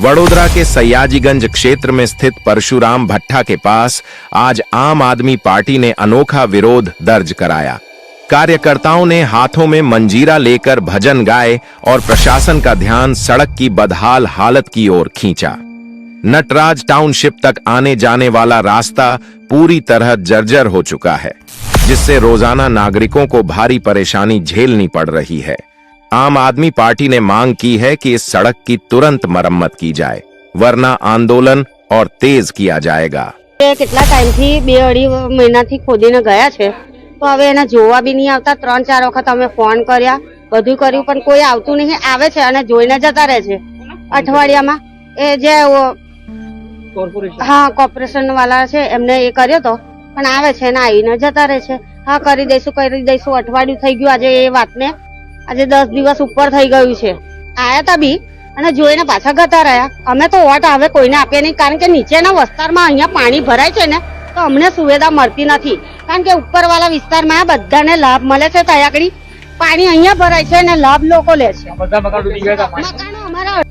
वडोदरा के सयाजीगंज क्षेत्र में स्थित परशुराम भट्टा के पास आज आम आदमी पार्टी ने अनोखा विरोध दर्ज कराया। कार्यकर्ताओं ने हाथों में मंजीरा लेकर भजन गाए और प्रशासन का ध्यान सड़क की बदहाल हालत की ओर खींचा। नटराज टाउनशिप तक आने जाने वाला रास्ता पूरी तरह जर्जर हो चुका है, जिससे रोज़ाना नागरिकों को भारी परेशानी झेलनी पड़ रही है। आम आदमी पार्टी ने मांग की है कि इस सड़क की तुरंत मरम्मत की जाए वरना आंदोलन और तेज किया जाएगा એ કેટલા ટાઈમથી બે અઢી મહિનાથી ખોદીને ગયા છે તો હવે એને જોવા બી નહીં આવતા ત્રણ ચાર વખત અમે ફોન કર્યા બધું કર્યું પણ કોઈ આવતું નહીં આવે છે અને જોઈને જતા રહે છે અઠવાડિયામાં એ જે ઓ- હા કોર્પોરેશન વાળા છે એમને એ કર્યો તો પણ આવે છે ને આવીને જતા રહે છે હા કરી દઈશું કરી દઈશું અઠવાડિયું થઈ ગયું આજે એ વાતને આજે દસ દિવસ ઉપર થઈ ગયું છે. આયા તા બી અને જોઈને પાછા ગતા રહ્યા. અમે તો વોટ હવે કોઈને આપીએ નહીં. કારણ કે નીચેના વિસ્તારમાં અહીંયા પાણી ભરાય છે ને તો અમને સુવિધા મળતી નથી. કારણ કે ઉપરવાળા વિસ્તારમાં બધાને લાભ મળે છે ત્યાં આગળ પાણી અહીંયા ભરાય છે અને લાભ લોકો લે છે. મકાનો અમારા